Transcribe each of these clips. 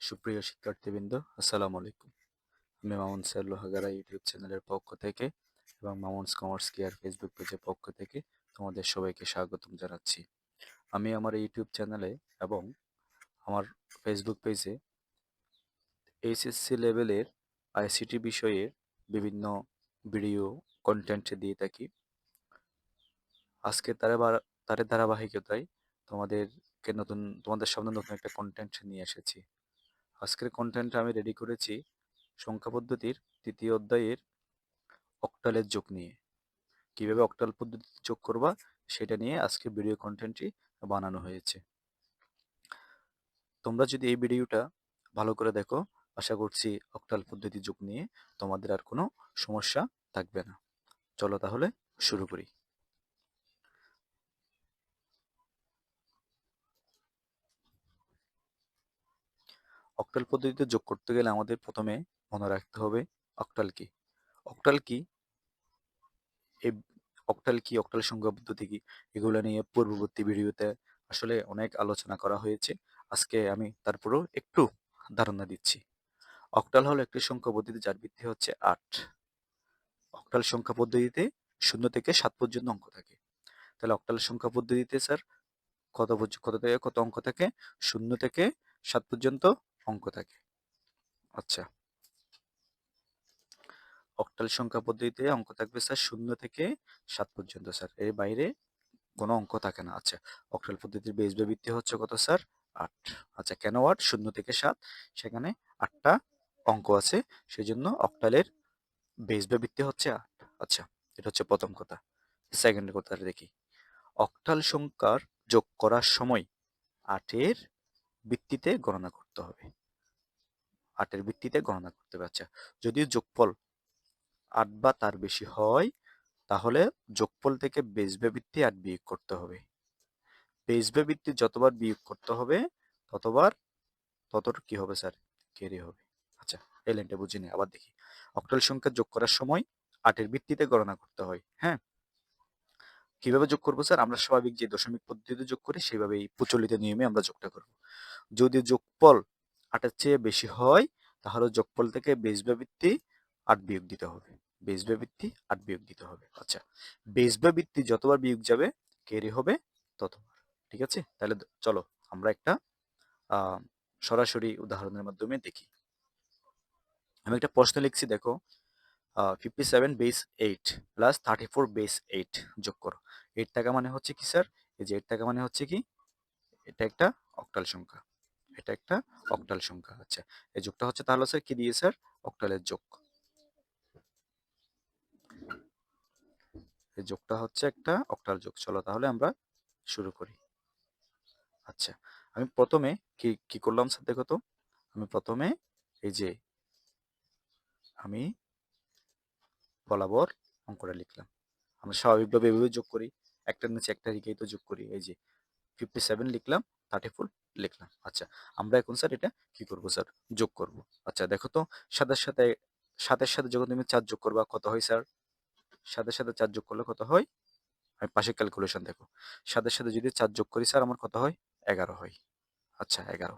সুপ্রিয় শিক্ষার্থীবৃন্দ, আসসালামু আলাইকুম। আমি মামুন স্যার লোহাগাড়া ইউটিউব চ্যানেলের পক্ষ থেকে এবং মামুনস কমার্স কেয়ার ফেসবুক পেজের পক্ষ থেকে তোমাদের সবাইকে স্বাগতম জানাচ্ছি। আমি আমার ইউটিউব চ্যানেলে এবং আমার ফেসবুক পেজে এইচএসসি লেভেলের আইসিটি বিষয়ের বিভিন্ন ভিডিও কন্টেন্ট দিয়ে থাকি। আজকে তার তার ধারাবাহিকতায় তোমাদেরকে নতুন তোমাদের সামনে নতুন একটা কন্টেন্ট নিয়ে এসেছি। আজকের কন্টেন্ট আমি রেডি করেছি সংখ্যা পদ্ধতির তৃতীয় অধ্যায়ের অক্টালের যোগ নিয়ে। কীভাবে অক্টাল পদ্ধতিতে যোগ করবা সেটা নিয়ে আজকে ভিডিও কন্টেন্টটি বানানো হয়েছে। তোমরা যদি এই ভিডিওটা ভালো করে দেখো, আশা করছি অক্টাল পদ্ধতি যোগ নিয়ে তোমাদের আর কোনো সমস্যা থাকবে না। চলো তাহলে শুরু করি। অক্টাল পদ্ধতিতে যোগ করতে গেলে আমাদের প্রথমে মনে রাখতে হবে অক্টাল কি অক্টাল কি এই অক্টাল কি অক্টাল সংখ্যা পদ্ধতি কি, এগুলো নিয়ে পূর্ববর্তী ভিডিওতে আসলে অনেক আলোচনা করা হয়েছে। আজকে আমি তারপরেও একটু ধারণা দিচ্ছি। অক্টাল হলো একটি সংখ্যা পদ্ধতি যার ভিত্তি হচ্ছে আট। অক্টাল সংখ্যা পদ্ধতিতে শূন্য থেকে সাত পর্যন্ত অঙ্ক থাকে। তাহলে অক্টাল সংখ্যা পদ্ধতিতে স্যার কত কত থেকে, কত অঙ্ক থাকে? শূন্য থেকে সাত পর্যন্ত অঙ্ক থাকে। আচ্ছা। অক্টাল সংখ্যা পদ্ধতিতে অঙ্ক থাকবে স্যার শূন্য থেকে সাত পর্যন্ত স্যার। এর বাইরে কোনো অঙ্ক থাকে না। আচ্ছা অক্টাল পদ্ধতির বেস ভিত্তি হচ্ছে কত স্যার? আট। আচ্ছা কেন আট? শূন্য থেকে সাত। সেখানে আটটা অঙ্ক আছে সেই জন্য অক্টালের বেস ভিত্তি হচ্ছে আট। আচ্ছা এটা হচ্ছে প্রথম কথা। সেকেন্ড কথা দেখি। অক্টাল সংখ্যার যোগ করার সময় আটের ভিত্তিতে গণনা করতে হবে। আটের ভিত্তিতে গণনা করতে হবে। আচ্ছা যদিও যোগফল আট বা তার বেশি হয়, তাহলে যোগফল থেকে বেসবে ভিত্তি আট বিয়োগ করতে হবে। বেসবে ভিত্তি যতবার বিয়োগ করতে হবে, ততবার ততর কি হবে স্যার কেরি হবে। আচ্ছা এই লাইনটা বুঝিনি আবার দেখি। অক্টাল সংখ্যা যোগ করার সময় আটের ভিত্তিতে গণনা করতে হয় হ্যাঁ? কীভাবে যোগ করব স্যার আমরা স্বাভাবিক যে দশমিক পদ্ধতিতে যোগ করি সেভাবেই প্রচলিত নিয়মে আমরা যোগটা করব। যদি যোগফল আটের চেয়ে বেশি হয়, তাহলে যোগফল থেকে বেস ভিত্তি আট বিয়োগ দিতে হবে। বেস ভিত্তি আট বিয়োগ দিতে হবে। আচ্ছা বেস ভিত্তি যতবার বিয়োগ যাবে কেরি হবে ততবার, ঠিক আছে? তাহলে চলো আমরা একটা সরাসরি উদাহরণের মাধ্যমে দেখি। আমি একটা প্রশ্ন লিখছি, দেখো fifty seven base eight plus thirty four base eight যোগ করো। এইট টাকা মানে হচ্ছে কি স্যার এই যে এইট টাকা মানে হচ্ছে কি, এটা একটা অক্টাল সংখ্যা। এটা একটা অক্টাল সংখ্যা আচ্ছা এই যোগটা হচ্ছে তাহলে স্যার কি দিয়ে স্যার অক্টালের যোগ। এই যোগটা হচ্ছে একটা অক্টাল যোগ। চলো তাহলে আমরা শুরু করি। আচ্ছা আমি প্রথমে কি কি করলাম স্যার দেখো তো? আমি প্রথমে এই যে আমি বরাবর অঙ্কটা লিখলাম। আমরা স্বাভাবিকভাবে এভাবে যোগ করি। একটার নিচে একটা রেখেই তো যোগ করি। এই যে ফিফটি সেভেন লিখলাম থার্টি ফোর লিখলাম। আচ্ছা আমরা এখন স্যার এটা কি করব স্যার যোগ করব। আচ্ছা দেখো তো সাতের সাথে সাতের সাথে যখন তুমি চার যোগ করবা, কত হয় স্যার সাতের সাথে চার যোগ করলে কত হয়? আমি পাশে ক্যালকুলেশন দেখো। সাতের সাথে যদি চার যোগ করি স্যার আমার কত হয়? এগারো হয়। আচ্ছা এগারো।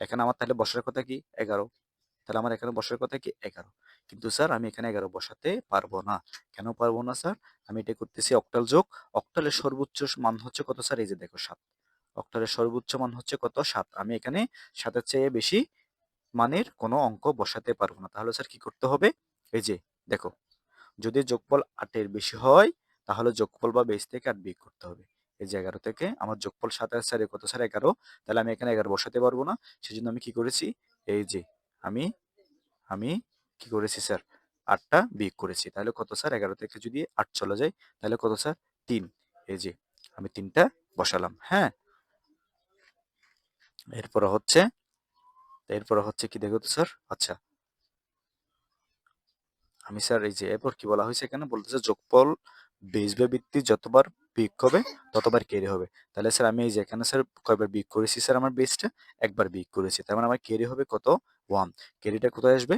এখানে আমার তাহলে বসার কথা কি? এগারো। তাহলে আমার এখানে বসার কথা কি? এগারো। কিন্তু স্যার আমি এখানে এগারো বসাতে পারব না। কেন পারব না স্যার? আমি এটা করতেছি অক্টাল যোগ। অক্টালের সর্বোচ্চ মান হচ্ছে কত স্যার? এই যে দেখো সাত। অক্টালের সর্বোচ্চ মান হচ্ছে কত? সাত। আমি এখানে সাতের চেয়ে বেশি মানের কোনো অঙ্ক বসাতে পারব না। তাহলে স্যার কি করতে হবে? এই যে দেখো, যদি যোগফল আটের বেশি হয়, তাহলে যোগফল বা বেশ থেকে আট বিয়োগ করতে হবে। এই যে এগারো থেকে আমার যোগফল সাতাশ স্যার কত স্যার? এগারো। তাহলে আমি এখানে এগারো বসাতে পারব না। সেজন্য আমি কি করেছি? এই যে আমি আমি কি করেছি স্যার? আটটা বিয়োগ করেছি। তাহলে কত স্যার? এগারো থেকে যদি আট চলে যায়, তাহলে কত স্যার? তিন। এই যে, আমি তিনটা বসালাম হ্যাঁ? এরপর হচ্ছে এরপর হচ্ছে কি দেখো তো স্যার? আচ্ছা। আমি স্যার এই যে, এরপর কি বলা হয়েছে এখানে? বলতেছে যোগফল বেস বা ভিত্তি যতবার বিয়োগ হবে, ততবার কেরি হবে। তাহলে স্যার আমি এই যে এখানে স্যার কয়বার বিক করেছি স্যার আমার বেসটা একবার বিক করেছি। তার মানে আমার কেরি হবে কত? ওয়ান কেরিটা কোথায় আসবে?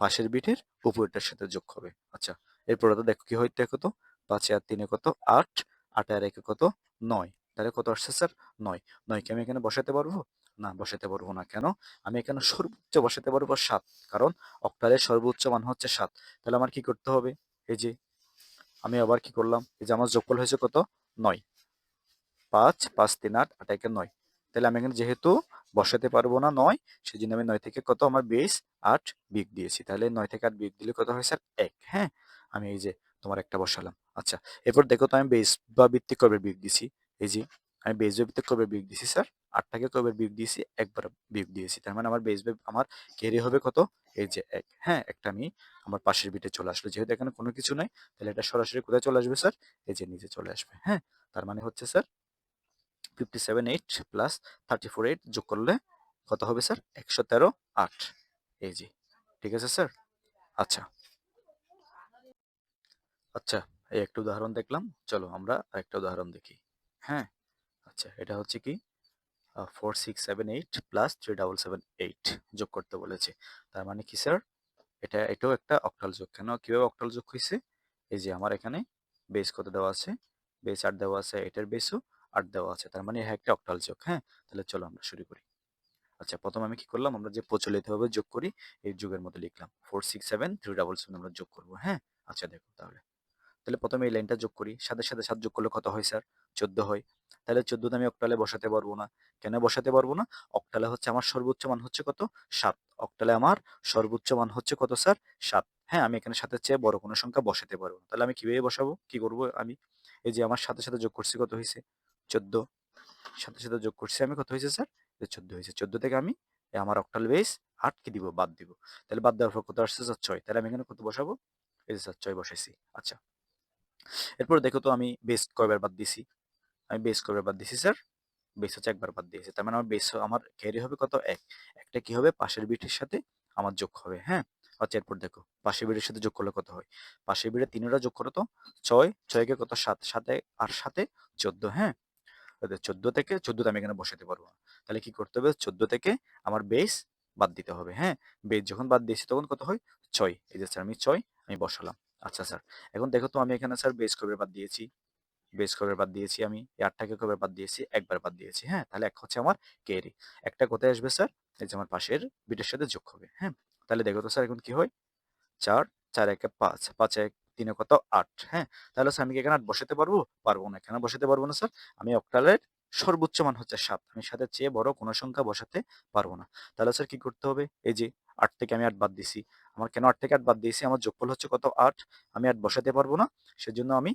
পাশের বিটের উপরটার সাথে যোগ হবে। আচ্ছা এরপরে তো দেখো কি হয়, দেখো তো। পাঁচে আর তিনে কত? আট। আটে আর একে কত? নয়। তাহলে কত আসছে স্যার নয়। নয়কে আমি এখানে বসাতে পারব? না, বসাতে পারব না। কেন? আমি এখানে সর্বোচ্চ বসাতে পারব সাত। কারণ অক্টালের সর্বোচ্চ মান হচ্ছে সাত। তাহলে আমার কি করতে হবে? এই যে আমি আবার কি করলাম? এই যে আমার যোগফল হয়েছে কত? নয়। পাঁচ পাঁচ, তিন, আট আট, একে নয়। তাহলে আমি এখানে যেহেতু বসাতে পারব না নয় সেই জন্য আমি নয় থেকে কত আমার বেশ আট বিগ দিয়েছি। তাহলে নয় থেকে আট বিগ দিলে কত হয় স্যার এক হ্যাঁ? আমি এই যে তোমার একটা বসালাম। আচ্ছা এরপর দেখো তো আমি বেশ বা ভিত্তিক করবে বিগ দিছি এই যে আমি বেস ভিত্তিক কবে বিগ দিছি স্যার আটটাকে কবে বিগ দিয়েছি? একবার বিগ দিয়েছি। তার মানে আমার বেস বা আমার ক্যারি হবে কত? এই যে এক। হ্যাঁ একটা আমি আমার পাশের বিটে চলে আসলো। যেহেতু এখানে কোনো কিছু নাই, তাহলে এটা সরাসরি কোথায় চলে আসবে স্যার এই যে নিচে চলে আসবে। হ্যাঁ তার মানে হচ্ছে sir fifty seven eight plus thirty four eight যোগ করলে কত হবে স্যার একশো তেরো আট। এই জি ঠিক আছে স্যার আচ্ছা। আচ্ছা এই একটা উদাহরণ দেখলাম। চলো আমরা আরেকটা উদাহরণ দেখি। হ্যাঁ আচ্ছা এটা হচ্ছে কি? Four six seven eight plus three double seven eight যোগ করতে বলেছে। তার মানে কি স্যার এটা, এটাও একটা অক্টাল যোগ। কেন? কীভাবে অক্টাল যোগ হয়েছে? এই যে আমার এখানে বেস কত দেওয়া আছে? বেস আট দেওয়া আছে এটার বেসও আট দেওয়া আছে। তার মানে একটা অক্টাল যোগ হ্যাঁ? তাহলে চলো আমরা শুরু করি। আচ্ছা প্রথম আমি কি করলাম? আমরা যে প্রচলিতভাবে যোগ করি, এই যুগের মধ্যে লিখলাম। Four six seven three double seven আমরা যোগ করব হ্যাঁ? আচ্ছা দেখো তাহলে। তাহলে প্রথমে এই লাইনটা যোগ করি। সাথে সাথে সাত যোগ করলে কত হয়, স্যার? চোদ্দ হয়। তাহলে চোদ্দতে আমি অক্টালে বসাতে পারব না। কেন বসাতে পারব না? অক্টালে হচ্ছে আমার সর্বোচ্চ মান হচ্ছে কত? সাত। অক্টালে আমার সর্বোচ্চ মান হচ্ছে কত, স্যার? সাত। হ্যাঁ আমি এখানে সাথে চেয়ে বড় কোনো সংখ্যা বসাতে পারব তাহলে আমি কীভাবে বসাবো? কি করব আমি? এই যে আমার সাথে সাথে যোগ করছি কত হয়েছে? চোদ্দ। সাথে সাথে যোগ করছি আমি কত হয়েছে, স্যার? চোদ্দ হয়েছে। চোদ্দ থেকে আমি আমার অক্টাল বেস আট কি দিব, বাদ দিব। তাহলে বাদ দেওয়ার পর কত আসছে, স্যার? ছয়। তাহলে আমি এখানে কত বসাবো? এই যে, স্যার, ছয় বসাইছি। আচ্ছা। এরপর দেখো তো আমি বেস কয়বার বাদ দিছি? আমি বেস কয়বার বাদ দিছি স্যার বেস হচ্ছে একবার বাদ দিয়েছি। তার মানে আমার বেস আমার ক্যারি হবে কত? এক। একটা কি হবে? পাশের বিটের সাথে আমার যোগ হবে হ্যাঁ? আচ্ছা এরপর দেখো। পাশের বিটের সাথে যোগ করলে কত হয়? পাশের বিটের তিনটা যোগ করো তো। ছয়। ছয়কে কত? সাত। সাথে আর সাথে চোদ্দ হ্যাঁ? চোদ্দ থেকে চোদ্দতে আমি এখানে বসাতে পারব। তাহলে কি করতে হবে? চোদ্দ থেকে আমার বেস বাদ দিতে হবে হ্যাঁ? বেস যখন বাদ দিয়েছি তখন কত হয়? ছয়। এই যে আমি ছয়, আমি বসালাম। আচ্ছা স্যার। এখন দেখো তো আমি এখানে স্যার বেস কবে বাদ দিয়েছি। বেস কবে বাদ দিয়েছি আমি আটটাকে কবে বাদ দিয়েছি, একবার বাদ দিয়েছি হ্যাঁ? তাহলে এক হচ্ছে আমার ক্যারি একটা কোথায় আসবে স্যার? এই যে আমার পাশের বিটের সাথে যোগ হবে হ্যাঁ? তাহলে দেখো তো স্যার এখন কি হয়? চার চার একে পাঁচ পাঁচ এক তিনে কত? আট হ্যাঁ? তাহলে স্যার আমি কি এখানে আট বসাতে পারব? পারব না। কেন বসাতে পারব না স্যার? আমি অক্টালের সর্বোচ্চ মান হচ্ছে সাত। আমি সাথে চেয়ে বড় কোনো সংখ্যা বসাতে পারব না। তাহলে স্যার কি করতে হবে? এই যে আট থেকে আমি আট বাদ দিছি। আমার কেন আট থেকে আট বাদ দিয়েছি, আমার যোগফল হচ্ছে কত? আট। আমি আট বসাতে পারব না, সেজন্য আমি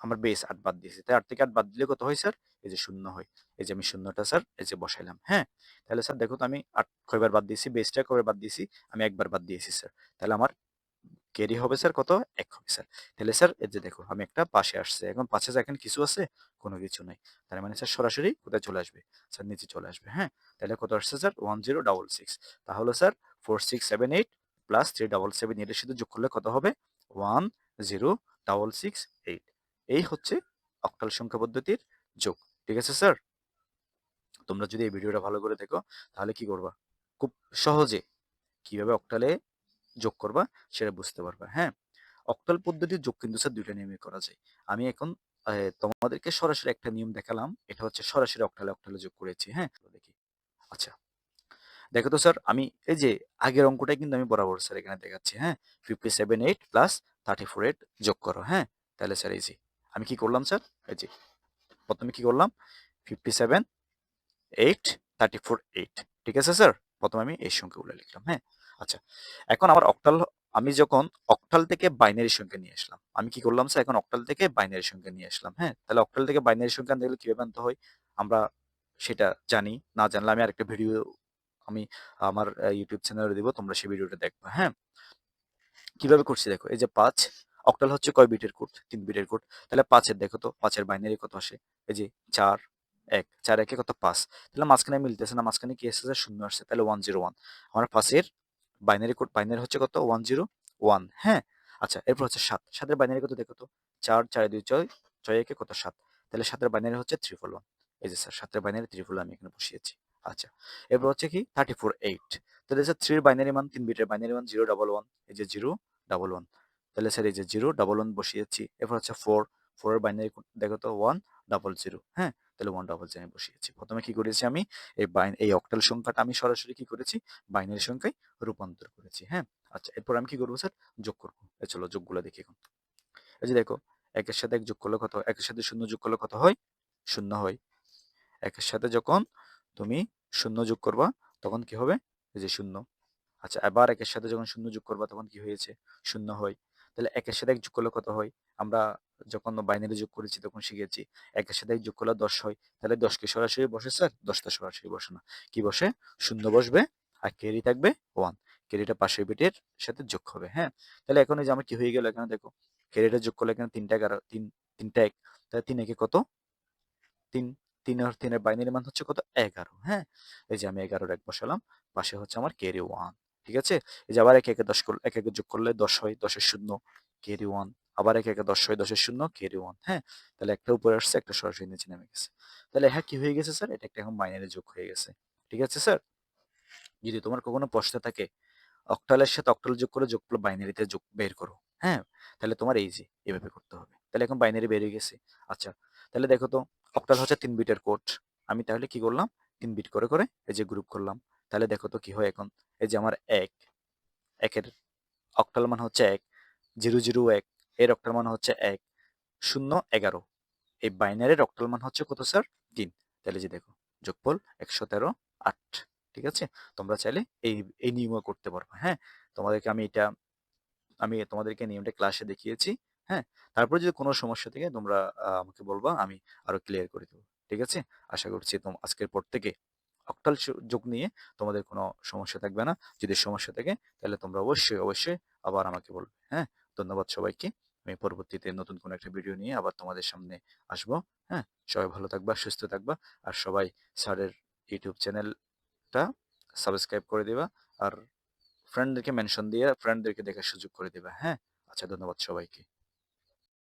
আমার বেস আট বাদ দিয়েছি। তাই আট থেকে আট বাদ দিলে কত হয় স্যার এই যে শূন্য হয়। এই যে আমি শূন্যটা স্যার এই যে বসাইলাম হ্যাঁ? তাহলে স্যার দেখো তো আমি আট কয়বার বাদ দিয়েছি বেসটা কবে বাদ দিয়েছি? আমি একবার বাদ দিয়েছি স্যার তাহলে আমার ক্যারি হবে স্যার কত? এক হবে স্যার তাহলে স্যার এই যে দেখো, আমি একটা পাশে আসছে। এখন পাশে এখন কিছু আছে, কোনো কিছু নাই। তার মানে স্যার সরাসরি কোথায় চলে আসবে? স্যার নিচে চলে আসবে হ্যাঁ? তাহলে কত আসছে sir one zero double six তাহলে sir four six seven eight plus three double seven এইটের সাথে যোগ করলে কত হবে? One zero double six eight এই হচ্ছে অক্টাল সংখ্যা পদ্ধতির যোগ। ঠিক আছে স্যার তোমরা যদি এই ভিডিওটা ভালো করে দেখো, তাহলে কি করবা? খুব সহজে কীভাবে অক্টালে যোগ করবা সেটা বুঝতে পারবা হ্যাঁ? অক্টাল পদ্ধতির যোগ কিন্তু স্যার দুইটা নিয়মে করা যায়। আমি এখন তোমাদেরকে সরাসরি একটা নিয়ম দেখালাম। এটা হচ্ছে সরাসরি অক্টালে অক্টালে যোগ করেছি হ্যাঁ? দেখি। আচ্ছা দেখো তো স্যার আমি এই যে আগের অঙ্কটাই কিন্তু আমি বরাবর স্যার এখানে দেখাচ্ছি হ্যাঁ? Fifty seven eight plus thirty four eight যোগ করো হ্যাঁ? তাহলে স্যার এই যে আমি কি করলাম স্যার এই যে, প্রথমে কি করলাম? Fifty seven eight thirty four eight ঠিক আছে স্যার প্রথমে আমি এই সংখ্যাগুলো লিখলাম হ্যাঁ? আচ্ছা এখন আমার অক্টাল আমি যখন অক্টাল থেকে বাইনারি সংখ্যা নিয়ে আসলাম, আমি কি করলাম স্যার এখন অক্টাল থেকে বাইনারি সংখ্যা নিয়ে আসলাম হ্যাঁ? তাহলে অক্টাল থেকে বাইনারি সংখ্যা আনতে গেলে কীভাবে আনতে হয়? আমরা সেটা জানি, না জানলে আমি আরেকটা ভিডিও আমি আমার ইউটিউব চ্যানেলে দিব, তোমরা সেই ভিডিওটা দেখবে হ্যাঁ? কীভাবে করছি দেখো, এই যে পাঁচ অক্টাল হচ্ছে কয় বিটের কোড তিন বিটের কোড তাহলে পাঁচের দেখো তো, পাঁচের বাইনারি কত আসে? এই যে চার, এক, চার, একে কত? পাঁচ। তাহলে মাঝখানে মিলতেছে না, মাঝখানে কি এসেছে শূন্য আসছে, তাহলে ওয়ান জিরো ওয়ান আমার পাঁচের বাইনারি কোড বাইনারি হচ্ছে কত? ওয়ান জিরো ওয়ান হ্যাঁ? আচ্ছা এরপর হচ্ছে সাত। সাতের বাইনারি কত দেখো তো? চার চার, দুই, ছয় ছয়, একে কত? সাত। তাহলে সাতের বাইনারি হচ্ছে থ্রি ফোর ওয়ান এই যে স্যার সাতের বাইনারি থ্রি ফোর আমি এখানে বসিয়েছি। আচ্ছা এরপর হচ্ছে কি থার্টি ফোর এইট তাহলে স্যার থ্রির বাইনারি মান, তিন বিটের বাইনারি মান জিরো ডাবল ওয়ান এই যে জিরো ডাবল ওয়ান তাহলে স্যার এই যে জিরো ডাবল ওয়ান বসিয়েছি, এরপর হচ্ছে ফোর ফোরের বাইনারি দেখো তো ওয়ান ডাবল জিরো হ্যাঁ তাহলে ওয়ান ডাবল জিরো বসিয়েছি, প্রথমে কি করেছি আমি, এই বাইন এই অক্টাল সংখ্যাটা আমি সরাসরি কি করেছি বাইনারি সংখ্যায় রূপান্তর করেছি হ্যাঁ আচ্ছা এরপর আমি কি করব স্যার যোগ করব চলো যোগগুলো দেখি এখন, এই যে দেখো, একের সাথে এক যোগ করলে কত একের সাথে শূন্য যোগ করলে কত হয়, শূন্য হয়, একের সাথে যখন তুমি শূন্য যোগ করবা, তখন কি হবে? যে শূন্য। আচ্ছা আবার একের সাথে যখন শূন্য যোগ করবা, তখন কি হয়েছে? শূন্য হয়। তাহলে একের সাথে এক যোগ করলে কত হয়? আমরা যখন বাইনারি যোগ করেছি, তখন শিখেছি, একের সাথে যোগ করলে দশ হয়। তাহলে দশকে সরাসরি বসে, স্যার? দশটা সরাসরি বসে না। কি বসে? শূন্য বসবে আর কেরি থাকবে ওয়ান কেরিটা পাশের বিটের সাথে যোগ হবে হ্যাঁ? তাহলে এখন এই যে আমার কি হয়ে গেল এখানে, দেখো। কেরিটা যোগ করলে এখানে তিনটা এগারো, তিন, তিনটা এক। তাহলে তিন একে কত? তিন। তিন আর তিনের বাইনারি মান হচ্ছে কত? এগারো হ্যাঁ? এই যে আমি এগারোর এক বসালাম, পাশে হচ্ছে আমার কেরি ওয়ান ঠিক আছে? এই যে আবার এক একে দশ করলে এক একে যোগ করলে দশ হয় দশের শূন্য কেরি ওয়ান আবার এক একে দশ হয় দশের শূন্য কেরি ওয়ান হ্যাঁ? তাহলে একটা উপরে আসছে, একটা সরাসরি নিচে নেমে গেছে। তাহলে হ্যাঁ কি হয়ে গেছে, স্যার? এটা একটা এখন বাইনারি যোগ হয়ে গেছে, ঠিক আছে, স্যার? যদি তোমার কখনো প্রশ্ন থাকে অক্টালের সাথে অক্টাল যোগ করে, যোগফল বাইনারিতে যোগ বের করো হ্যাঁ? তাহলে তোমার এই যে, এভাবে করতে হবে। তাহলে এখন বাইনারি বেরিয়ে গেছে আচ্ছা তাহলে দেখো তো অক্টাল হচ্ছে তিন বিটের কোড। আমি তাহলে কি করলাম? তিন বিট করে করে এই যে গ্রুপ করলাম। তাহলে দেখো তো কি হয় এখন? এই যে আমার এক, একের অক্টাল মান হচ্ছে এক, জিরো জিরো, এক, এর অক্টাল মান হচ্ছে এক, শূন্য, এগারো। এই বাইনারির অক্টাল মান হচ্ছে কত স্যার তিন। তাহলে যে দেখো, যোগফল একশো তেরো, আট, ঠিক আছে? তোমরা চাইলে এই এই নিয়মও করতে পারবে হ্যাঁ? তোমাদেরকে আমি এটা, আমি তোমাদেরকে নিয়মটা ক্লাসে দেখিয়েছি। হ্যাঁ? তারপর যদি কোনো সমস্যা থেকে তোমরা আমাকে বলবা, আমি আরও ক্লিয়ার করে দেবো। ঠিক আছে? আশা করছি তোম, আজকের পর থেকে অক্টাল যোগ নিয়ে তোমাদের কোনো সমস্যা থাকবে না। যদি সমস্যা থাকে, তাহলে তোমরা অবশ্যই অবশ্যই আবার আমাকে বলবে হ্যাঁ? ধন্যবাদ সবাইকে। আমি পরবর্তীতে নতুন কোনো একটা ভিডিও নিয়ে আবার তোমাদের সামনে আসব হ্যাঁ? সবাই ভালো থাকবা, সুস্থ থাকবা, আর সবাই স্যারের ইউটিউব চ্যানেলটা সাবস্ক্রাইব করে দিবা, আর ফ্রেন্ডদেরকে মেনশন দিয়ে ফ্রেন্ডদেরকে দেখার সুযোগ করে দিবা হ্যাঁ? আচ্ছা ধন্যবাদ সবাইকে।